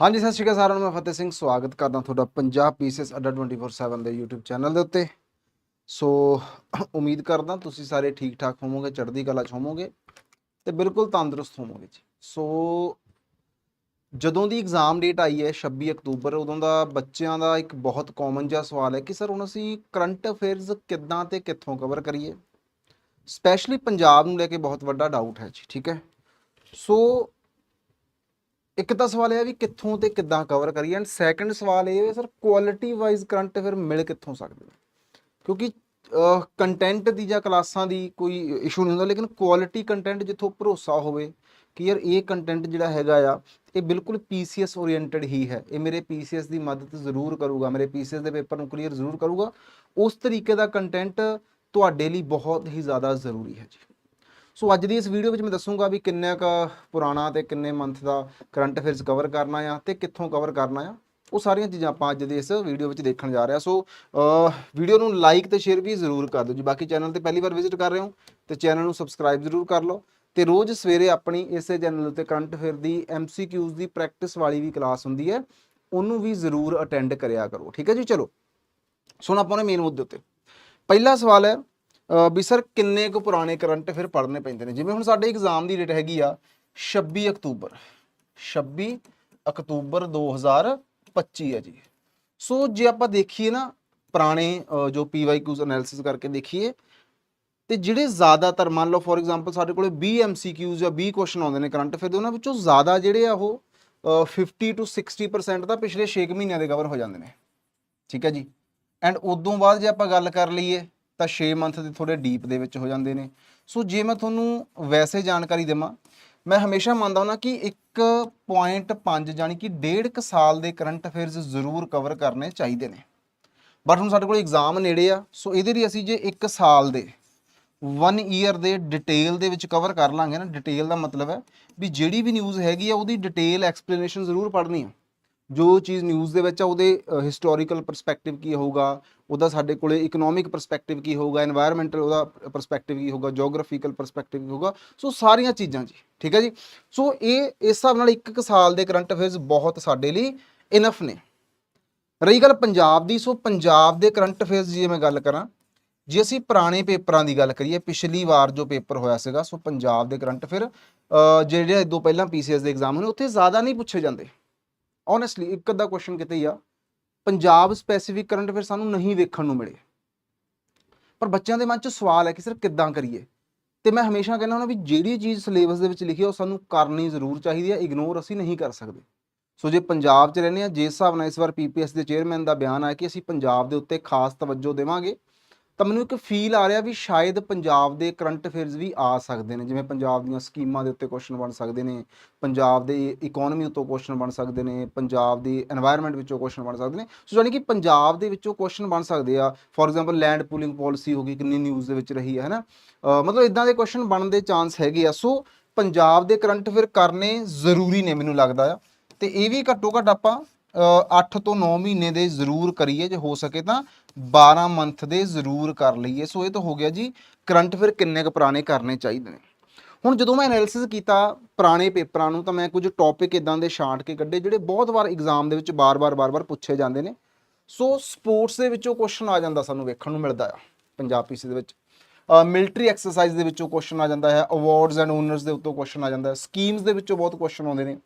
ਹਾਂਜੀ, ਸਤਿ ਸ਼੍ਰੀ ਅਕਾਲ ਸਾਰਿਆਂ ਨੂੰ, ਮੈਂ ਫਤਿਹ ਸਿੰਘ, ਸਵਾਗਤ ਕਰਦਾ ਤੁਹਾਡਾ ਪੰਜਾਬ ਪੀਸੀਐਸ ਅੱਡਾ 24/7 ਦੇ YouTube ਚੈਨਲ ਦੇ ਉੱਤੇ। ਸੋ, ਉਮੀਦ ਕਰਦਾ ਤੁਸੀਂ ਸਾਰੇ ਠੀਕ ਠਾਕ ਹੋਵੋਗੇ, ਚੜ੍ਹਦੀ ਕਲਾ 'ਚ ਹੋਵੋਗੇ ਤੇ ਬਿਲਕੁਲ ਤੰਦਰੁਸਤ ਹੋਵੋਗੇ ਜੀ। ਸੋ, ਜਦੋਂ ਦੀ ਐਗਜ਼ਾਮ ਡੇਟ ਆਈ ਹੈ 26 ਅਕਤੂਬਰ, ਉਦੋਂ ਦਾ ਬੱਚਿਆਂ ਦਾ ਇੱਕ ਬਹੁਤ ਕਾਮਨ ਜਿਹਾ ਸਵਾਲ ਹੈ ਕਿ ਸਰ ਹੁਣ ਅਸੀਂ ਕਰੰਟ ਅਫੇਅਰਸ ਕਿੱਦਾਂ ਤੇ ਕਿੱਥੋਂ ਕਵਰ ਕਰੀਏ? ਸਪੈਸ਼ਲੀ ਪੰਜਾਬ ਨੂੰ ਲੈ ਕੇ ਬਹੁਤ ਵੱਡਾ ਡਾਊਟ ਹੈ ਜੀ, ਠੀਕ ਹੈ? ਸੋ ਇੱਕ ਤਾਂ ਸਵਾਲ ਇਹ ਹੈ ਵੀ ਕਿੱਥੋਂ ਤੇ ਕਿੱਦਾਂ ਕਵਰ ਕਰੀਏ ਐਂਡ ਸੈਕੰਡ ਸਵਾਲ ਇਹ ਹੈ ਸਰ ਕੁਆਲਿਟੀ ਵਾਈਜ਼ ਕਰੰਟ ਫਿਰ ਮਿਲ ਕਿੱਥੋਂ ਸਕਦੇ ਕਿਉਂਕਿ ਕੰਟੈਂਟ ਦੀ ਜਾਂ ਕਲਾਸਾਂ ਦੀ ਕੋਈ ਇਸ਼ੂ ਨਹੀਂ ਹੁੰਦਾ, ਲੇਕਿਨ ਕੁਆਲਿਟੀ ਕੰਟੈਂਟ ਜਿੱਥੋਂ ਭਰੋਸਾ ਹੋਵੇ ਕਿ ਯਾਰ ਇਹ ਕੰਟੈਂਟ ਜਿਹੜਾ ਹੈਗਾ ਆ, ਇਹ ਬਿਲਕੁਲ ਪੀਸੀਐਸ ਓਰੀਐਂਟਡ ਹੀ ਹੈ। ਇਹ ਮੇਰੇ ਪੀਸੀਐਸ ਦੀ ਮਦਦ ਜ਼ਰੂਰ ਕਰੂਗਾ, ਮੇਰੇ ਪੀਸੀਐਸ ਦੇ ਪੇਪਰ ਨੂੰ ਕਲੀਅਰ ਜ਼ਰੂਰ ਕਰੂਗਾ। ਉਸ ਤਰੀਕੇ ਦਾ ਕੰਟੈਂਟ ਤੁਹਾਡੇ ਲਈ ਬਹੁਤ ਹੀ ਜ਼ਿਆਦਾ ਜ਼ਰੂਰੀ ਹੈ ਜੀ। ਸੋ ਅੱਜ ਦੀ ਇਸ ਵੀਡੀਓ ਵਿੱਚ ਮੈਂ ਦੱਸੂਗਾ ਵੀ ਕਿੰਨੇ ਕ ਪੁਰਾਣਾ ਤੇ ਕਿੰਨੇ ਮੰਥ ਦਾ ਕਰੰਟ ਅਫੇਅਰਸ ਕਵਰ ਕਰਨਾ ਆ ਤੇ ਕਿੱਥੋਂ ਕਵਰ ਕਰਨਾ ਆ, ਉਹ ਸਾਰੀਆਂ ਚੀਜ਼ਾਂ ਆਪਾਂ ਅੱਜ ਦੇ ਇਸ ਵੀਡੀਓ ਵਿੱਚ ਦੇਖਣ ਜਾ ਰਹੇ ਹਾਂ ਸੋ ਵੀਡੀਓ ਨੂੰ ਲਾਈਕ ਤੇ ਸ਼ੇਅਰ ਵੀ ਜ਼ਰੂਰ ਕਰ ਦਿਓ ਜੀ। ਬਾਕੀ ਚੈਨਲ ਤੇ ਪਹਿਲੀ ਵਾਰ ਵਿਜ਼ਿਟ ਕਰ ਰਹੇ ਹੋ ਤੇ ਚੈਨਲ ਨੂੰ ਸਬਸਕ੍ਰਾਈਬ ਜ਼ਰੂਰ ਕਰ ਲਓ ਤੇ ਰੋਜ਼ ਸਵੇਰੇ ਆਪਣੀ ਇਸੇ ਚੈਨਲ ਉੱਤੇ ਕਰੰਟ ਅਫੇਅਰ ਦੀ ਐਮਸੀਕਿਊਜ਼ ਦੀ ਪ੍ਰੈਕਟਿਸ ਵਾਲੀ ਵੀ ਕਲਾਸ ਹੁੰਦੀ ਹੈ, ਉਹਨੂੰ ਵੀ ਜ਼ਰੂਰ ਅਟੈਂਡ ਕਰਿਆ ਕਰੋ। ਠੀਕ ਹੈ ਜੀ? ਚਲੋ ਸੁਣ ਆਪਾਂ ਨੇ ਮੇਨ ਮੁੱਦੇ ਉੱਤੇ। ਪਹਿਲਾ ਸਵਾਲ ਹੈ ਵੀ ਸਰ ਕਿੰਨੇ ਕੁ ਪੁਰਾਣੇ ਕਰੰਟ ਫਿਰ ਪੜ੍ਹਨੇ ਪੈਂਦੇ ਨੇ? ਜਿਵੇਂ ਹੁਣ ਸਾਡੇ ਐਗਜ਼ਾਮ ਦੀ ਡੇਟ ਹੈਗੀ ਆ 26 ਅਕਤੂਬਰ। 26 ਅਕਤੂਬਰ 2025 ਹੈ ਜੀ। ਸੋ ਜੇ ਆਪਾਂ ਦੇਖੀਏ ਨਾ ਪੁਰਾਣੇ ਅਹ ਜੋ ਪੀਵਾਈਕਿਊਜ਼ ਐਨਾਲਿਸਿਸ ਕਰਕੇ ਦੇਖੀਏ, ਤੇ ਜਿਹੜੇ ਜ਼ਿਆਦਾਤਰ ਮੰਨ ਲਓ ਫੋਰ ਐਗਜ਼ਾਮਪਲ ਸਾਡੇ ਕੋਲੇ 20 ਐਮਸੀਕਿਊਜ਼ ਜਾਂ 20 ਕੁਐਸਚਨ ਆਉਂਦੇ ਨੇ ਕਰੰਟ ਅਫੇਅਰ ਦੇ ਉਹਨਾਂ ਵਿੱਚੋਂ ਜ਼ਿਆਦਾ ਜਿਹੜੇ ਆ ਉਹ ਅਹ 50 ਤੋਂ 60% ਤਾਂ ਪਿਛਲੇ 6 ਮਹੀਨਿਆਂ ਦੇ ਕਵਰ ਹੋ ਜਾਂਦੇ ਨੇ। ਠੀਕ ਹੈ ਜੀ? ਐਂਡ ਉਦੋਂ ਬਾਅਦ ਜੇ ਆਪਾਂ ਗੱਲ ਕਰ ਲਈਏ ਤਾਂ 6 ਮੰਥ ਦੇ ਥੋੜੇ ਡੀਪ ਦੇ ਵਿੱਚ ਹੋ ਜਾਂਦੇ ਨੇ। ਸੋ ਜੇ ਮੈਂ ਤੁਹਾਨੂੰ ਵੈਸੇ ਜਾਣਕਾਰੀ ਦੇਵਾਂ, ਮੈਂ ਹਮੇਸ਼ਾ ਮੰਨਦਾ ਹਾਂ ਕਿ 1.5 ਯਾਨੀ ਕਿ ਡੇਢ ਕੁ ਸਾਲ ਦੇ ਕਰੰਟ ਅਫੇਅਰਸ ਜ਼ਰੂਰ ਕਵਰ ਕਰਨੇ ਚਾਹੀਦੇ ਨੇ। ਬਟ ਹੁਣ ਸਾਡੇ ਕੋਲ ਐਗਜ਼ਾਮ ਨੇੜੇ ਆ, ਸੋ ਇਹਦੇ ਲਈ ਅਸੀਂ ਜੇ 1 ਸਾਲ ਦੇ 1 ਈਅਰ ਦੇ ਡਿਟੇਲ ਦੇ ਵਿੱਚ ਕਵਰ ਕਰ ਲਾਂਗੇ ਨਾ ਡਿਟੇਲ ਦਾ ਮਤਲਬ ਹੈ ਵੀ ਜਿਹੜੀ ਵੀ ਨਿਊਜ਼ ਹੈਗੀ ਆ, ਉਹਦੀ ਡਿਟੇਲ ਐਕਸਪਲੇਨੇਸ਼ਨ ਜ਼ਰੂਰ ਪੜ੍ਹਨੀ ਆ। ਜੋ ਚੀਜ਼ ਨਿਊਜ਼ ਦੇ ਵਿੱਚ ਆ, ਉਹਦੇ ਹਿਸਟੋਰੀਕਲ ਪਰਸਪੈਕਟਿਵ ਕੀ ਹੋਊਗਾ, ਉਹਦਾ ਸਾਡੇ ਕੋਲੇ ਇਕਨੋਮਿਕ ਪਰਸਪੈਕਟਿਵ ਕੀ ਹੋਊਗਾ এনवायरमेंटਲ ਉਹਦਾ ਪਰਸਪੈਕਟਿਵ ਕੀ ਹੋਊਗਾ ਜੀਓਗ੍ਰਾਫੀਕਲ ਪਰਸਪੈਕਟਿਵ ਕੀ ਹੋਊਗਾ, ਸੋ ਸਾਰੀਆਂ ਚੀਜ਼ਾਂ ਜੀ, ਠੀਕ ਹੈ ਜੀ? ਸੋ ਇਹ, ਇਸ ਹਿਸਾਬ ਨਾਲ ਇੱਕ ਇੱਕ ਸਾਲ ਦੇ ਕਰੰਟ ਅਫੇਅਰਸ ਬਹੁਤ ਸਾਡੇ ਲਈ ਇਨਫ ਨੇ। ਰਹੀ ਗੱਲ ਪੰਜਾਬ ਦੀ, ਸੋ ਪੰਜਾਬ ਦੇ ਕਰੰਟ ਅਫੇਅਰਸ ਜੇ ਮੈਂ ਗੱਲ ਕਰਾਂ, ਜੇ ਅਸੀਂ ਪੁਰਾਣੇ ਪੇਪਰਾਂ ਦੀ ਗੱਲ ਕਰੀਏ, ਪਿਛਲੀ ਵਾਰ ਜੋ ਪੇਪਰ ਹੋਇਆ ਸੀਗਾ, ਸੋ ਪੰਜਾਬ ਦੇ ਕਰੰਟ ਅਫੇਅਰ ਜਿਹੜੇ ਦੋ ਪਹਿਲਾਂ ਪੀਸੀਐਸ ਦੇ ਐਗਜ਼ਾਮ ਨੇ, ਉੱਥੇ ਜ਼ਿਆਦਾ ਨਹੀਂ ਪੁੱਛੇ ਜਾਂਦੇ। ਓਨੈਸਟਲੀ ਇੱਕ ਅੱਧਾ ਕੁਐਸਚਨ ਕਿਤੇ ਹੀ ਆ। ਪੰਜਾਬ ਸਪੈਸੀਫਿਕ ਕਰੰਟ ਅਫੇਅਰ ਸਾਨੂੰ ਨਹੀਂ ਵੇਖਣ ਨੂੰ ਮਿਲੇ। ਪਰ ਬੱਚਿਆਂ ਦੇ ਮਨ 'ਚ ਸਵਾਲ ਹੈ ਕਿ ਸਰ ਕਿੱਦਾਂ ਕਰੀਏ? ਤੇ ਮੈਂ ਹਮੇਸ਼ਾ ਕਹਿੰਦਾ ਹੁੰਦਾ ਵੀ ਜਿਹੜੀ ਚੀਜ਼ ਸਿਲੇਬਸ ਦੇ ਵਿੱਚ ਲਿਖੀ ਹੈ ਉਹ ਸਾਨੂੰ ਕਰਨੀ ਜ਼ਰੂਰ ਚਾਹੀਦੀ ਹੈ ਇਗਨੋਰ ਅਸੀਂ ਨਹੀਂ ਕਰ ਸਕਦੇ। ਸੋ ਜੇ ਪੰਜਾਬ 'ਚ ਰਹਿੰਦੇ ਆ ਜਿਸ ਹਿਸਾਬ ਨਾਲ ਇਸ ਵਾਰ ਪੀਪੀਐਸ ਦੇ ਚੇਅਰਮੈਨ ਦਾ ਬਿਆਨ ਆਇਆ ਕਿ ਅਸੀਂ ਪੰਜਾਬ ਦੇ ਉੱਤੇ ਖਾਸ ਤਵੱਜੋ ਦੇਵਾਂਗੇ ਤਾਂ ਮੈਨੂੰ ਇੱਕ ਫੀਲ ਆ ਰਿਹਾ ਵੀ ਸ਼ਾਇਦ ਪੰਜਾਬ ਦੇ ਕਰੰਟ ਅਫੇਅਰਸ ਵੀ ਆ ਸਕਦੇ ਨੇ, ਜਿਵੇਂ ਪੰਜਾਬ ਦੀਆਂ ਸਕੀਮਾਂ ਦੇ ਉੱਤੇ ਕੁਐਸਚਨ ਬਣ ਸਕਦੇ ਨੇ, ਪੰਜਾਬ ਦੇ ਇਕਨੋਮੀ ਉੱਤੇ ਕੁਐਸਚਨ ਬਣ ਸਕਦੇ ਨੇ, ਪੰਜਾਬ ਦੀ এনवायरमेंਟ ਵਿੱਚੋਂ ਕੁਐਸਚਨ ਬਣ ਸਕਦੇ ਨੇ। ਸੋ ਯਾਨੀ ਕਿ ਪੰਜਾਬ ਦੇ ਵਿੱਚੋਂ ਕੁਐਸਚਨ ਬਣ ਸਕਦੇ ਆ। For example land pooling policy ਹੋ ਗਈ, ਕਿੰਨੀ ਨਿਊਜ਼ ਦੇ ਵਿੱਚ ਰਹੀ ਹੈ ਹਨਾ? ਮਤਲਬ ਇਦਾਂ ਦੇ ਕੁਐਸਚਨ ਬਣਨ ਦੇ ਚਾਂਸ ਹੈਗੇ ਆ। ਸੋ ਪੰਜਾਬ ਦੇ ਕਰੰਟ ਅਫੇਅਰ ਕਰਨੇ ਜ਼ਰੂਰੀ ਨੇ ਮੈਨੂੰ ਲੱਗਦਾ ਆ। ਤੇ ਇਹ ਵੀ ਘੱਟੋ ਘੱਟ ਆਪਾਂ 8 ਤੋਂ 9 ਮਹੀਨੇ ਦੇ ਜ਼ਰੂਰ ਕਰੀਏ, ਜੇ ਹੋ ਸਕੇ ਤਾਂ। 12 ਮੰਥ ਦੇ ਜ਼ਰੂਰ ਕਰ ਲਈਏ। ਸੋ ਇਹ ਤਾਂ ਹੋ ਗਿਆ ਜੀ, ਕਰੰਟ ਅਫੇਅਰ ਕਿੰਨੇ ਕੁ ਪੁਰਾਣੇ ਕਰਨੇ ਚਾਹੀਦੇ ਨੇ। ਹੁਣ ਜਦੋਂ ਮੈਂ ਐਨਾਲਿਸਿਸ ਕੀਤਾ ਪੁਰਾਣੇ ਪੇਪਰਾਂ ਨੂੰ, ਤਾਂ ਮੈਂ ਕੁਝ ਟੌਪਿਕ ਇਦਾਂ ਦੇ ਛਾਂਟ ਕੇ ਕੱਢੇ, ਜਿਹੜੇ ਬਹੁਤ ਵਾਰ ਐਗਜ਼ਾਮ ਦੇ ਵਿੱਚ ਬਾਰ-ਬਾਰ ਬਾਰ-ਬਾਰ ਪੁੱਛੇ ਜਾਂਦੇ ਨੇ। ਸੋ ਸਪੋਰਟਸ ਦੇ ਵਿੱਚੋਂ ਕੁਐਸਚਨ ਆ ਜਾਂਦਾ ਸਾਨੂੰ ਵੇਖਣ ਨੂੰ ਮਿਲਦਾ ਆ, ਪੰਜਾਬ ਪੀਸੀ ਦੇ ਵਿੱਚ। ਮਿਲਟਰੀ ਐਕਸਰਸਾਈਜ਼ ਦੇ ਵਿੱਚੋਂ ਕੁਐਸਚਨ ਆ ਜਾਂਦਾ ਹੈ ਅਵਾਰਡਸ ਐਂਡ ਓਨਰਸ ਦੇ ਉੱਤੋਂ ਕੁਐਸਚਨ ਆ ਜਾਂਦਾ ਹੈ ਸਕੀਮਸ ਦੇ ਵਿੱਚੋਂ ਬਹੁਤ ਕੁਐਸਚਨ ਆਉਂਦੇ ਨੇ।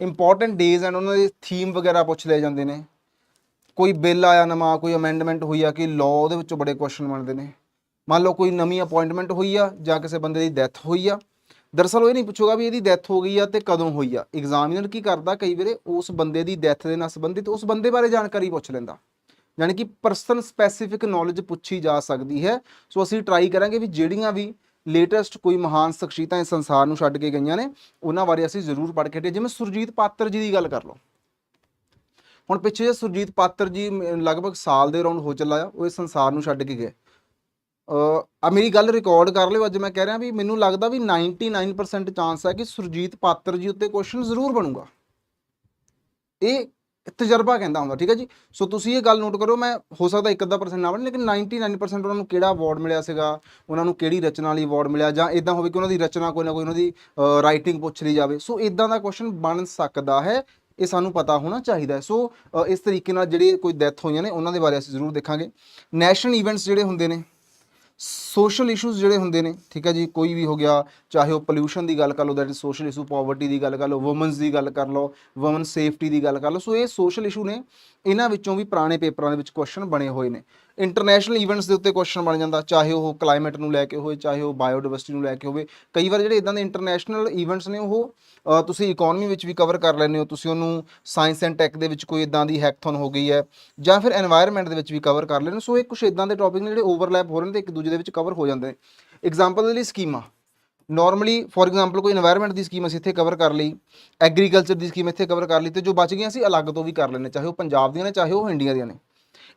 ਇੰਪੋਰਟੈਂਟ ਡੇਜ਼ ਐਂਡ ਉਹਨਾਂ ਦੇ ਥੀਮ ਵਗੈਰਾ ਪੁੱਛ ਲਏ ਜਾਂਦੇ ਨੇ। ਕੋਈ ਬਿੱਲ ਆਇਆ ਨਵਾਂ, ਕੋਈ ਅਮੈਂਡਮੈਂਟ ਹੋਈ ਆ ਕਿ ਲਾਅ ਉਹਦੇ ਵਿੱਚੋਂ ਬੜੇ ਕੁਐਸਚਨ ਬਣਦੇ ਨੇ। ਮੰਨ ਲਓ ਕੋਈ ਨਵੀਂ ਅਪਾਇੰਟਮੈਂਟ ਹੋਈ ਆ ਜਾਂ ਕਿਸੇ ਬੰਦੇ ਦੀ ਡੈਥ ਹੋਈ ਆ। ਦਰਅਸਲ ਉਹ ਇਹ ਨਹੀਂ ਪੁੱਛੂਗਾ ਵੀ ਇਹਦੀ ਡੈਥ ਹੋ ਗਈ ਆ ਤੇ ਕਦੋਂ ਹੋਈ ਆ। ਐਗਜ਼ਾਮੀਨਰ ਕੀ ਕਰਦਾ ਕਈ ਵੇਲੇ ਉਸ ਬੰਦੇ ਦੀ ਡੈਥ ਦੇ ਨਾਲ ਸੰਬੰਧਿਤ, ਉਸ ਬੰਦੇ ਬਾਰੇ ਜਾਣਕਾਰੀ ਪੁੱਛ ਲੈਂਦਾ। ਯਾਨੀ ਕਿ ਪਰਸਨ ਸਪੈਸੀਫਿਕ ਨੌਲੇਜ ਪੁੱਛੀ ਜਾ ਸਕਦੀ ਹੈ। ਸੋ ਅਸੀਂ ਟਰਾਈ ਕਰਾਂਗੇ ਵੀ ਜਿਹੜੀਆਂ ਵੀ ਲੇਟੈਸਟ ਕੋਈ ਮਹਾਨ ਸ਼ਖਸੀਅਤਾਂ ਇਸ ਸੰਸਾਰ ਨੂੰ ਛੱਡ ਕੇ ਗਈਆਂ ਨੇ, ਉਹਨਾਂ ਬਾਰੇ ਅਸੀਂ ਜ਼ਰੂਰ ਪੜ੍ਹ ਕੇ ਹਟੀਏ ਜਿਵੇਂ ਸੁਰਜੀਤ ਪਾਤਰ ਜੀ ਦੀ ਗੱਲ ਕਰ ਲਓ। ਹੁਣ ਪਿੱਛੇ ਜੇ ਸੁਰਜੀਤ ਪਾਤਰ ਜੀ ਲਗਭਗ ਸਾਲ ਦੇ ਅਰਾਊਂਡ ਹੋ ਚੱਲਾ ਆ, ਉਹ ਇਸ ਸੰਸਾਰ ਨੂੰ ਛੱਡ ਕੇ ਗਏ। ਆ ਮੇਰੀ ਗੱਲ ਰਿਕਾਰਡ ਕਰ ਲਿਓ, ਅੱਜ ਮੈਂ ਕਹਿ ਰਿਹਾ ਵੀ ਮੈਨੂੰ ਲੱਗਦਾ ਵੀ 99% ਚਾਂਸ ਹੈ ਕਿ ਸੁਰਜੀਤ ਪਾਤਰ ਜੀ ਉੱਤੇ ਕੁਐਸਚਨ ਜ਼ਰੂਰ ਬਣੂਗਾ। ਇਹ ਤਜਰਬਾ ਕਹਿੰਦਾ ਹੁੰਦਾ, ਠੀਕ ਹੈ ਜੀ? ਸੋ ਤੁਸੀਂ ਇਹ ਗੱਲ ਨੋਟ ਕਰੋ ਮੈਂ ਹੋ ਸਕਦਾ ਇੱਕ ਅੱਧਾ ਪਰਸੈਂਟ ਨਾ ਬਣ, ਲੇਕਿਨ 99% ਉਹਨਾਂ ਨੂੰ ਕਿਹੜਾ ਅਵਾਰਡ ਮਿਲਿਆ ਸੀਗਾ? ਉਹਨਾਂ ਨੂੰ ਕਿਹੜੀ ਰਚਨਾ ਲਈ ਅਵਾਰਡ ਮਿਲਿਆ? ਜਾਂ ਇਦਾਂ ਹੋਵੇ ਕਿ ਉਹਨਾਂ ਦੀ ਰਚਨਾ ਕੋਈ ਨਾ ਕੋਈ, ਉਹਨਾਂ ਦੀ ਰਾਈਟਿੰਗ ਪੁੱਛ ਲਈ ਜਾਵੇ। ਸੋ ਇਦਾਂ ਦਾ ਕੁਐਸਚਨ ਬਣ ਸਕਦਾ ਹੈ। ਇਹ ਸਾਨੂੰ ਪਤਾ ਹੋਣਾ ਚਾਹੀਦਾ ਹੈ। ਸੋ ਇਸ ਤਰੀਕੇ ਨਾਲ ਜਿਹੜੇ ਕੋਈ ਡੈਥ ਹੋਈਆਂ ਨੇ, ਉਹਨਾਂ ਦੇ ਬਾਰੇ ਅਸੀਂ ਜ਼ਰੂਰ ਦੇਖਾਂਗੇ। ਨੈਸ਼ਨਲ ਇਵੈਂਟਸ ਜਿਹੜੇ ਹੁੰਦੇ ਨੇ ਸੋਸ਼ਲ ਇਸ਼ੂਜ਼ ਜਿਹੜੇ ਹੁੰਦੇ ਨੇ, ਠੀਕ ਹੈ ਜੀ, ਕੋਈ ਵੀ ਹੋ ਗਿਆ, ਚਾਹੇ ਉਹ ਪੋਲਿਊਸ਼ਨ ਦੀ ਗੱਲ ਕਰ ਲਓ that is social issue poverty ਦੀ ਗੱਲ ਕਰ ਲਓ ਔਮਨਸ ਦੀ ਗੱਲ ਕਰ ਲਓ ਔਮਨ ਸੇਫਟੀ ਦੀ ਗੱਲ ਕਰ ਲਓ। ਸੋ, ਇਹ ਸੋਸ਼ਲ ਇਸ਼ੂ ਨੇ, ਇਹਨਾਂ ਵਿੱਚੋਂ ਵੀ ਪੁਰਾਣੇ ਪੇਪਰਾਂ ਦੇ ਵਿੱਚ ਕੁਐਸਚਨ ਬਣੇ ਹੋਏ ਨੇ। ਇੰਟਰਨੈਸ਼ਨਲ ਇਵੈਂਟਸ ਦੇ ਉੱਤੇ ਕੁਐਸਚਨ ਬਣ ਜਾਂਦਾ, ਚਾਹੇ ਉਹ ਕਲਾਈਮੇਟ ਨੂੰ ਲੈ ਕੇ ਹੋਵੇ, ਚਾਹੇ ਉਹ ਬਾਇਓਡਾਇਵਰਸਿਟੀ ਨੂੰ ਲੈ ਕੇ ਹੋਵੇ। ਕਈ ਵਾਰ ਜਿਹੜੇ ਇਦਾਂ ਦੇ ਇੰਟਰਨੈਸ਼ਨਲ ਇਵੈਂਟਸ ਨੇ, ਉਹ ਤੁਸੀਂ ਇਕਨੋਮੀ ਵਿੱਚ ਵੀ ਕਵਰ ਕਰ ਲੈਂਦੇ ਹੋ। ਤੁਸੀਂ ਉਹਨੂੰ ਸਾਇੰਸ ਐਂਡ ਟੈਕ ਦੇ ਵਿੱਚ ਕੋਈ ਇਦਾਂ ਦੀ ਹੈਕਥਨ ਹੋ ਗਈ ਹੈ ਜਾਂ ਫਿਰ এনवायरमेंट ਦੇ ਵਿੱਚ ਵੀ ਕਵਰ ਕਰ ਲੈਂਦੇ ਹੋ। ਸੋ ਇਹ ਕੁਝ ਇਦਾਂ ਦੇ ਟੌਪਿਕ ਨੇ ਜਿਹੜੇ ਓਵਰਲੈਪ ਹੋ ਰਹੇ ਨੇ ਤੇ ਇੱਕ ਦੂਜੇ ਦੇ ਵਿੱਚ ਕਵਰ ਹੋ ਜਾਂਦੇ ਨੇ। ਐਗਜ਼ਾਮਪਲ ਦੇ ਲਈ ਸਕੀਮਾਂ। ਨਾਰਮਲੀ ਫੋਰ ਐਗਜ਼ਾਮਪਲ ਕੋਈ এনवायरमेंट ਦੀ ਸਕੀਮ ਅਸੀਂ ਇੱਥੇ ਕਵਰ ਕਰ ਲਈ ਐਗਰੀਕਲਚਰ ਦੀ ਸਕੀਮ ਇੱਥੇ ਕਵਰ ਕਰ ਲਈ ਤੇ ਜੋ ਬਚ ਗਈਆਂ ਸੀ ਅਲੱਗ ਤੋਂ ਵੀ ਕਰ ਲੈਣੇ ਚਾਹੇ ਉਹ ਪੰਜਾਬ ਦੀਆਂ ਨੇ, ਚਾਹੇ ਉਹ ਇੰਡੀਆ ਦੀਆਂ ਨੇ।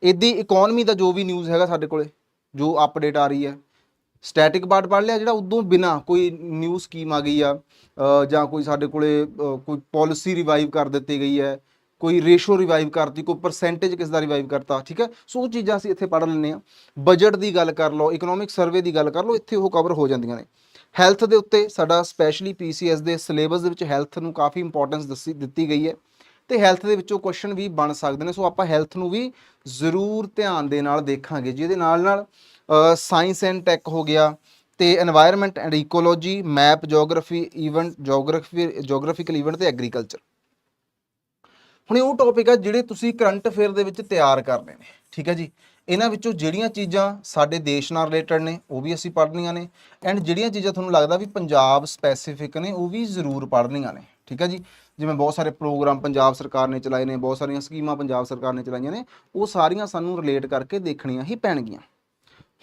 ਇਹਦੀ ਇਕਨੋਮੀ ਦਾ ਜੋ ਵੀ ਨਿਊਜ਼ ਹੈਗਾ ਸਾਡੇ ਕੋਲੇ, ਜੋ ਅਪਡੇਟ ਆ ਰਹੀ ਹੈ। ਸਟੈਟਿਕ ਪਾਰਟ ਪੜ੍ਹ ਲਿਆ ਜਿਹੜਾ ਉਦੋਂ ਬਿਨਾ ਕੋਈ ਨਿਊ ਸਕੀਮ ਆ ਗਈ ਆ ਜਾਂ ਕੋਈ ਸਾਡੇ ਕੋਲੇ ਕੋਈ ਪਾਲਿਸੀ ਰਿਵਾਈਵ ਕਰ ਦਿੱਤੀ ਗਈ ਹੈ, ਕੋਈ ਰੇਸ਼ੋ ਰਿਵਾਈਵ ਕਰਤੀ, ਕੋਈ ਪਰਸੈਂਟੇਜ ਕਿਸ ਦਾ ਰਿਵਾਈਵ ਕਰਤਾ, ਠੀਕ ਹੈ? ਸੋ ਉਹ ਚੀਜ਼ਾਂ ਅਸੀਂ ਇੱਥੇ ਪੜ੍ਹ ਲੈਂਦੇ ਆ ਬਜਟ ਦੀ ਗੱਲ ਕਰ ਲਓ ਇਕਨੋਮਿਕ ਸਰਵੇ ਦੀ ਗੱਲ ਕਰ ਲਓ, ਇੱਥੇ ਉਹ ਕਵਰ ਹੋ ਜਾਂਦੀਆਂ ਨੇ। ਹੈਲਥ ਦੇ ਉੱਤੇ ਸਾਡਾ ਸਪੈਸ਼ਲੀ ਪੀਸੀਐਸ ਦੇ ਸਿਲੇਬਸ ਦੇ ਵਿੱਚ ਹੈਲਥ ਨੂੰ ਕਾਫੀ ਇੰਪੋਰਟੈਂਸ ਦੱਸੀ, ਦਿੱਤੀ ਗਈ ਹੈ। ਤੇ ਹੈਲਥ ਦੇ ਵਿੱਚੋਂ ਕੁਐਸਚਨ ਵੀ ਬਣ ਸਕਦੇ ਨੇ। ਸੋ ਆਪਾਂ ਹੈਲਥ ਨੂੰ ਵੀ ਜ਼ਰੂਰ ਧਿਆਨ ਦੇ ਨਾਲ ਦੇਖਾਂਗੇ ਜਿਹਦੇ ਨਾਲ ਨਾਲ ਸਾਇੰਸ ਐਂਡ ਟੈਕ ਹੋ ਗਿਆ ਤੇ environment and ecology map geography event geography geographical event ਤੇ ਐਗਰੀਕਲਚਰ ਹੁਣ ਇਹ ਉਹ ਟੌਪਿਕ ਆ ਜਿਹੜੇ ਤੁਸੀਂ ਕਰੰਟ ਅਫੇਅਰ ਦੇ ਵਿੱਚ ਤਿਆਰ ਕਰਨੇ ਨੇ। ਠੀਕ ਹੈ ਜੀ? ਇਹਨਾਂ ਵਿੱਚੋਂ ਜਿਹੜੀਆਂ ਚੀਜ਼ਾਂ ਸਾਡੇ ਦੇਸ਼ ਨਾਲ ਰਿਲੇਟਡ ਨੇ, ਉਹ ਵੀ ਅਸੀਂ ਪੜ੍ਹਨੀਆਂ ਨੇ। ਐਂਡ ਜਿਹੜੀਆਂ ਚੀਜ਼ਾਂ ਤੁਹਾਨੂੰ ਲੱਗਦਾ ਵੀ ਪੰਜਾਬ ਸਪੈਸੀਫਿਕ ਨੇ, ਉਹ ਵੀ ਜ਼ਰੂਰ ਪੜ੍ਹਨੀਆਂ ਨੇ। ਠੀਕ ਹੈ ਜੀ? ਜਿਵੇਂ ਬਹੁਤ ਸਾਰੇ ਪ੍ਰੋਗਰਾਮ ਪੰਜਾਬ ਸਰਕਾਰ ਨੇ ਚਲਾਏ ਨੇ, ਬਹੁਤ ਸਾਰੀਆਂ ਸਕੀਮਾਂ ਪੰਜਾਬ ਸਰਕਾਰ ਨੇ ਚਲਾਈਆਂ ਨੇ, ਉਹ ਸਾਰੀਆਂ ਸਾਨੂੰ ਰਿਲੇਟ ਕਰਕੇ ਦੇਖਣੀਆਂ ਹੀ ਪੈਣਗੀਆਂ।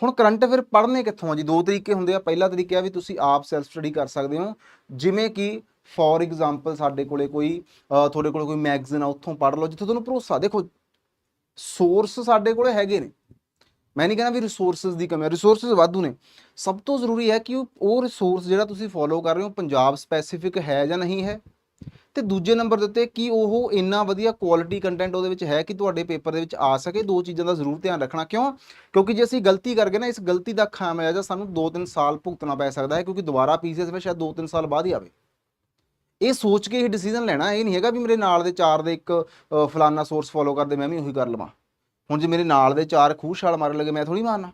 ਹੁਣ ਕਰੰਟ ਅਫੇਅਰ ਪੜ੍ਹਨੇ ਕਿੱਥੋਂ ਆ ਜੀ? ਦੋ ਤਰੀਕੇ ਹੁੰਦੇ ਆ। ਪਹਿਲਾ ਤਰੀਕਾ ਆ ਵੀ ਤੁਸੀਂ ਆਪ ਸੈਲਫ ਸਟੱਡੀ ਕਰ ਸਕਦੇ ਹੋ। ਜਿਵੇਂ ਕਿ ਫੋਰ ਐਗਜ਼ਾਮਪਲ ਸਾਡੇ ਕੋਲੇ ਕੋਈ ਤੁਹਾਡੇ ਕੋਲੇ ਕੋਈ ਮੈਗਜ਼ੀਨ ਆ, ਉੱਥੋਂ ਪੜ੍ਹ ਲਓ, ਜਿੱਥੇ ਤੁਹਾਨੂੰ ਭਰੋਸਾ। ਦੇਖੋ ਸੋਰਸ ਸਾਡੇ ਕੋਲੇ ਹੈਗੇ ਨੇ। ਮੈਂ ਨਹੀਂ ਕਹਿੰਦਾ ਵੀ ਰਿਸੋਰਸਸ ਦੀ ਕਮੀ ਹੈ ਰਿਸੋਰਸਸ ਵਾਧੂ ਨੇ। ਸਭ ਤੋਂ ਜ਼ਰੂਰੀ ਹੈ ਕਿ ਉਹ ਰਿਸੋਰਸ ਜਿਹੜਾ ਤੁਸੀਂ ਫੋਲੋ ਕਰ ਰਹੇ ਹੋ, ਪੰਜਾਬ ਸਪੈਸੀਫਿਕ ਹੈ ਜਾਂ ਨਹੀਂ ਹੈ। ਤੇ ਦੂਜੇ ਨੰਬਰ ਦੇ ਉੱਤੇ ਕੀ ਉਹ ਇੰਨਾ ਵਧੀਆ ਕੁਆਲਿਟੀ ਕੰਟੈਂਟ ਉਹਦੇ ਵਿੱਚ ਹੈ ਕਿ ਤੁਹਾਡੇ ਪੇਪਰ ਦੇ ਵਿੱਚ ਆ ਸਕੇ, ਦੋ ਚੀਜ਼ਾਂ ਦਾ ਜ਼ਰੂਰ ਧਿਆਨ ਰੱਖਣਾ। ਕਿਉਂ? ਕਿਉਂਕਿ ਜੇ ਅਸੀਂ ਗਲਤੀ ਕਰ ਗਏ ਨਾ, ਇਸ ਗਲਤੀ ਦਾ ਖਾਮਿਆਜ਼ਾ ਸਾਨੂੰ 2-3 ਸਾਲ ਭੁਗਤਣਾ ਪੈ ਸਕਦਾ ਹੈ, ਕਿਉਂਕਿ ਦੁਬਾਰਾ ਪੀਸੀਐਸ ਵਿੱਚ ਸ਼ਾਇਦ 2-3 ਸਾਲ ਬਾਅਦ ਹੀ ਆਵੇ। ਇਹ ਸੋਚ ਕੇ ਹੀ ਡਿਸੀਜਨ ਲੈਣਾ, ਇਹ ਨਹੀਂ ਹੈਗਾ ਵੀ ਮੇਰੇ ਨਾਲ ਦੇ ਚਾਰ ਦੇ ਇੱਕ ਫਲਾਨਾ ਸੋਰਸ ਫੋਲੋ ਕਰਦੇ, ਮੈਂ ਵੀ ਉਹੀ ਕਰ ਲਵਾਂ। ਹੁਣ ਜੇ ਮੇਰੇ ਨਾਲ ਦੇ ਚਾਰ ਖੂਹ ਛਾਲ ਮਾਰਨ ਲੱਗੇ, ਮੈਂ ਥੋੜੀ ਮਾਰਨਾ।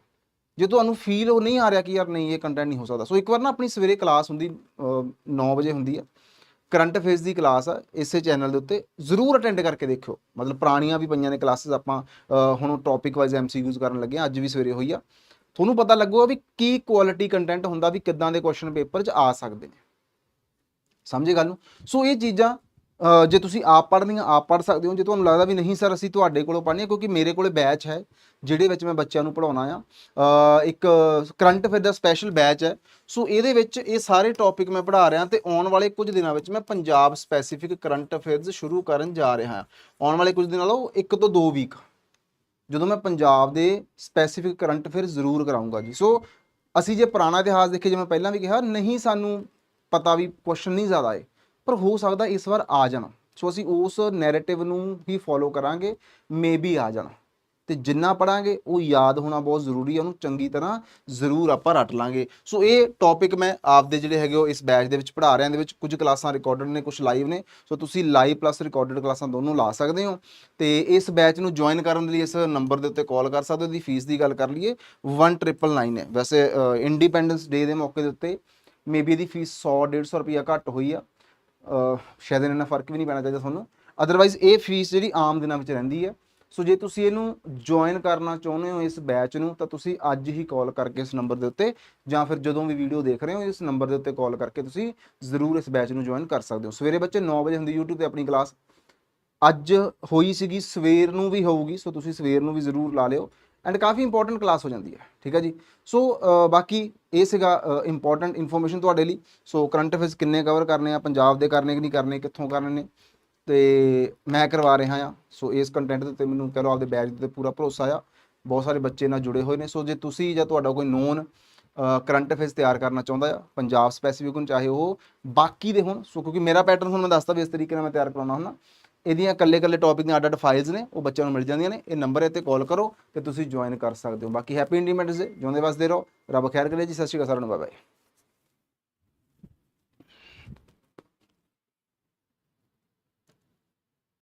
ਜੇ ਤੁਹਾਨੂੰ ਫੀਲ ਉਹ ਨਹੀਂ ਆ ਰਿਹਾ ਕਿ ਯਾਰ ਨਹੀਂ, ਇਹ ਕੰਟੈਂਟ ਨਹੀਂ ਹੋ ਸਕਦਾ। ਸੋ ਇੱਕ ਵਾਰ ਨਾ ਆਪਣੀ ਸਵੇਰੇ ਕਲਾਸ ਹੁੰਦੀ 9 ਵਜੇ ਹੁੰਦੀ ਆ। ਕਰੰਟ ਅਫੇਅਰਸ ਦੀ ਕਲਾਸ ਆ, ਇਸੇ ਚੈਨਲ ਦੇ ਉੱਤੇ ਜ਼ਰੂਰ ਅਟੈਂਡ ਕਰਕੇ ਦੇਖਿਓ। ਮਤਲਬ ਪੁਰਾਣੀਆਂ ਵੀ ਪਈਆਂ ਨੇ ਕਲਾਸਿਸ ਆਪਾਂ ਹੁਣ ਟੌਪਿਕ ਵਾਈਜ਼ ਐਮਸੀਕਿਊਜ਼ ਕਰਨ ਲੱਗੇ ਆ ਅੱਜ ਵੀ ਸਵੇਰੇ ਹੋਈ ਆ। ਤੁਹਾਨੂੰ ਪਤਾ ਲੱਗੂਗਾ ਵੀ ਕੀ ਕੁਆਲਿਟੀ ਕੰਟੈਂਟ ਹੁੰਦਾ, ਵੀ ਕਿੱਦਾਂ ਦੇ ਕੁਐਸਚਨ ਪੇਪਰ 'ਚ ਆ ਸਕਦੇ ਨੇ। ਸਮਝੇ ਗੱਲ ਨੂੰ? ਸੋ ਇਹ ਚੀਜ਼ਾਂ ਜੇ ਤੁਸੀਂ ਆਪ ਪੜ੍ਹਨੀਆਂ, ਆਪ ਪੜ੍ਹ ਸਕਦੇ ਹੋ। ਜੇ ਤੁਹਾਨੂੰ ਲੱਗਦਾ ਵੀ ਨਹੀਂ, ਸਰ, ਅਸੀਂ ਤੁਹਾਡੇ ਕੋਲੋਂ ਪੜ੍ਹਨੀਆਂ, ਕਿਉਂਕਿ ਮੇਰੇ ਕੋਲੇ ਬੈਚ ਹੈ, ਜਿਹਦੇ ਵਿੱਚ ਮੈਂ ਬੱਚਿਆਂ ਨੂੰ ਪੜਾਉਣਾ ਆ। ਇੱਕ ਕਰੰਟ ਅਫੇਅਰ ਦਾ ਸਪੈਸ਼ਲ ਬੈਚ ਹੈ। ਸੋ ਇਹਦੇ ਵਿੱਚ ਇਹ ਸਾਰੇ ਟੌਪਿਕ ਮੈਂ ਪੜ੍ਹਾ ਰਿਹਾ ਤੇ ਆਉਣ ਵਾਲੇ ਕੁਝ ਦਿਨਾਂ ਵਿੱਚ ਮੈਂ ਪੰਜਾਬ ਸਪੈਸੀਫਿਕ ਕਰੰਟ ਅਫੇਅਰਸ ਸ਼ੁਰੂ ਕਰਨ ਜਾ ਰਿਹਾ ਹਾਂ। ਆਉਣ ਵਾਲੇ ਕੁਝ ਦਿਨਾਂ ਲਓ ਇੱਕ ਤੋਂ ਦੋ ਵੀਕ ਜਦੋਂ ਮੈਂ ਪੰਜਾਬ ਦੇ ਸਪੈਸੀਫਿਕ ਕਰੰਟ ਅਫੇਅਰ ਜ਼ਰੂਰ ਕਰਾਉਂਗਾ ਜੀ। ਸੋ ਅਸੀਂ ਜੇ ਪੁਰਾਣਾ ਇਤਿਹਾਸ ਦੇਖੇ ਜਿਵੇਂ ਪਹਿਲਾਂ ਵੀ ਕਿਹਾ, ਨਹੀਂ ਸਾਨੂੰ ਪਤਾ ਵੀ ਕੁਐਸਚਨ ਨਹੀਂ ਜ਼ਿਆਦਾ ਆਏ ਪਰ ਹੋ ਸਕਦਾ ਇਸ ਵਾਰ ਆ ਜਾਣਾ। ਸੋ ਅਸੀਂ ਉਸ ਨੈਰੇਟਿਵ ਨੂੰ ਹੀ ਫੋਲੋ ਕਰਾਂਗੇ ਮੇਬੀ ਆ ਜਾਣਾ। ਤੇ ਜਿੰਨਾ ਪੜਾਂਗੇ, ਉਹ ਯਾਦ ਹੋਣਾ ਬਹੁਤ ਜ਼ਰੂਰੀ ਹੈ ਉਹਨੂੰ ਚੰਗੀ ਤਰ੍ਹਾਂ ਜ਼ਰੂਰ ਆਪਾਂ ਰੱਟ ਲਾਂਗੇ। ਸੋ ਇਹ ਟੌਪਿਕ ਮੈਂ ਆਪਦੇ ਜਿਹੜੇ ਹੈਗੇ ਉਹ ਇਸ ਬੈਚ ਦੇ ਵਿੱਚ ਪੜ੍ਹਾ ਰਿਹਾ, ਇਹਦੇ ਵਿੱਚ ਕੁਝ ਕਲਾਸਾਂ ਰਿਕਾਰਡਡ ਨੇ, ਕੁਝ ਲਾਈਵ ਨੇ। ਸੋ ਤੁਸੀਂ ਲਾਈਵ ਪਲੱਸ ਰਿਕਾਰਡਡ ਕਲਾਸਾਂ ਦੋਨੋਂ ਲਾ ਸਕਦੇ ਹੋ। ਤੇ ਇਸ ਬੈਚ ਨੂੰ ਜੁਆਇਨ ਕਰਨ ਲਈ ਇਸ ਨੰਬਰ ਦੇ ਉੱਤੇ ਕਾਲ ਕਰ ਸਕਦੇ ਹੋ ਦੀ ਫੀਸ ਦੀ ਗੱਲ ਕਰ ਲਈਏ। 1999 ਹੈ। ਵੈਸੇ ਇੰਡੀਪੈਂਡੈਂਸ ਡੇ ਦੇ ਮੌਕੇ ਦੇ ਉੱਤੇ ਮੇਬੀ ਇਹਦੀ ਫੀਸ 100 150 ਰੁਪਈਆ ਘੱਟ ਹੋਈ ਆ। ਸ਼ਾਇਦ ਇਹਨਾਂ ਨਾਲ ਫ਼ਰਕ ਵੀ ਨਹੀਂ ਪੈਣਾ ਚਾਹੀਦਾ ਤੁਹਾਨੂੰ। ਅਦਰਵਾਈਜ਼ ਇਹ ਫੀਸ ਜਿਹੜੀ ਆਮ ਦਿਨਾਂ ਵਿੱਚ ਰਹਿੰਦੀ ਹੈ। ਸੋ ਜੇ ਤੁਸੀਂ ਇਹਨੂੰ ਜੁਆਇਨ ਕਰਨਾ ਚਾਹੁੰਦੇ ਹੋ ਇਸ ਬੈਚ ਨੂੰ, ਤਾਂ ਤੁਸੀਂ ਅੱਜ ਹੀ ਕਾਲ ਕਰਕੇ ਇਸ ਨੰਬਰ ਦੇ ਉੱਤੇ ਜਾਂ ਫਿਰ ਜਦੋਂ ਵੀ ਵੀਡੀਓ ਦੇਖ ਰਹੇ ਹੋ, ਇਸ ਨੰਬਰ ਦੇ ਉੱਤੇ ਕਾਲ ਕਰਕੇ ਤੁਸੀਂ ਜ਼ਰੂਰ ਇਸ ਬੈਚ ਨੂੰ ਜੁਆਇਨ ਕਰ ਸਕਦੇ ਹੋ। ਸਵੇਰੇ ਬੱਚੇ 9 ਵਜੇ ਹੁੰਦੀ YouTube ਤੇ ਆਪਣੀ ਕਲਾਸ ਅੱਜ ਹੋਈ ਸੀਗੀ, ਸਵੇਰ ਨੂੰ ਵੀ ਹੋਊਗੀ ਸੋ ਤੁਸੀਂ ਸਵੇਰ ਨੂੰ ਵੀ ਜ਼ਰੂਰ ਲਾ ਲਿਓ। ਐਂਡ ਕਾਫੀ ਇੰਪੋਰਟੈਂਟ ਕਲਾਸ ਹੋ ਜਾਂਦੀ ਹੈ, ਠੀਕ ਹੈ ਜੀ। ਸੋ ਬਾਕੀ ਇਹ ਸੀਗਾ ਇੰਪੋਰਟੈਂਟ ਇਨਫੋਰਮੇਸ਼ਨ ਤੁਹਾਡੇ ਲਈ। ਸੋ ਕਰੰਟ ਅਫੇਅਰਸ ਕਿੰਨੇ ਕਵਰ ਕਰਨੇ ਆ? ਪੰਜਾਬ ਦੇ ਕਰਨੇ ਕਿ ਨਹੀਂ ਕਰਨੇ? ਕਿੱਥੋਂ ਕਰਨੇ ਨੇ? ਤੇ ਮੈਂ ਕਰਵਾ ਰਿਹਾ ਆ ਸੋ ਇਸ ਕੰਟੈਂਟ ਦੇ ਉੱਤੇ ਮੈਨੂੰ ਕਹਿ ਲਓ, ਆਪਦੇ ਬੈਚ ਦੇ ਉੱਤੇ ਪੂਰਾ ਭਰੋਸਾ ਆ। ਬਹੁਤ ਸਾਰੇ ਬੱਚੇ ਨਾਲ ਜੁੜੇ ਹੋਏ ਨੇ। ਸੋ ਜੇ ਤੁਸੀਂ ਜਾਂ ਤੁਹਾਡਾ ਕੋਈ ਨੋਨ ਕਰੰਟ ਅਫੇਅਰਸ ਤਿਆਰ ਕਰਨਾ ਚਾਹੁੰਦਾ ਆ, ਪੰਜਾਬ ਸਪੈਸੀਫਿਕ ਨੂੰ ਚਾਹੇ ਉਹ, ਬਾਕੀ ਦੇ ਹੋਣ। ਸੋ ਕਿਉਂਕਿ ਮੇਰਾ ਪੈਟਰਨ ਹੁਣ ਮੈਂ ਦੱਸਦਾ ਵੀ ਇਸ ਤਰੀਕੇ ਨਾਲ ਮੈਂ ਤਿਆਰ ਕਰਾਉਣਾ ਹੁੰਦਾ। ਇਹਦੀਆਂ ਇਕੱਲੇ ਇਕੱਲੇ ਟੌਪਿਕ ਦੀਆਂ ਅੱਡ ਅੱਡ ਫਾਈਲਸ ਨੇ, ਉਹ ਬੱਚਿਆਂ ਨੂੰ ਮਿਲ ਜਾਂਦੀਆਂ ਨੇ। ਇਹ ਨੰਬਰ ਹੈ ਤੇ ਕਾਲ ਕਰੋ ਤੇ ਤੁਸੀਂ ਜੁਆਇਨ ਕਰ ਸਕਦੇ ਹੋ। ਬਾਕੀ ਹੈਪੀ ਇੰਡੀਪੈਂਡੈਂਸ ਡੇ ਜਿਉਂਦੇ ਵਸਦੇ ਰਹੋ। ਰੱਬ ਖੈਰ ਕਰੇ ਜੀ, ਸਤਿ ਸ਼੍ਰੀ ਅਕਾਲ, ਸਾਰਿਆਂ ਨੂੰ ਬਾਏ ਬਾਏ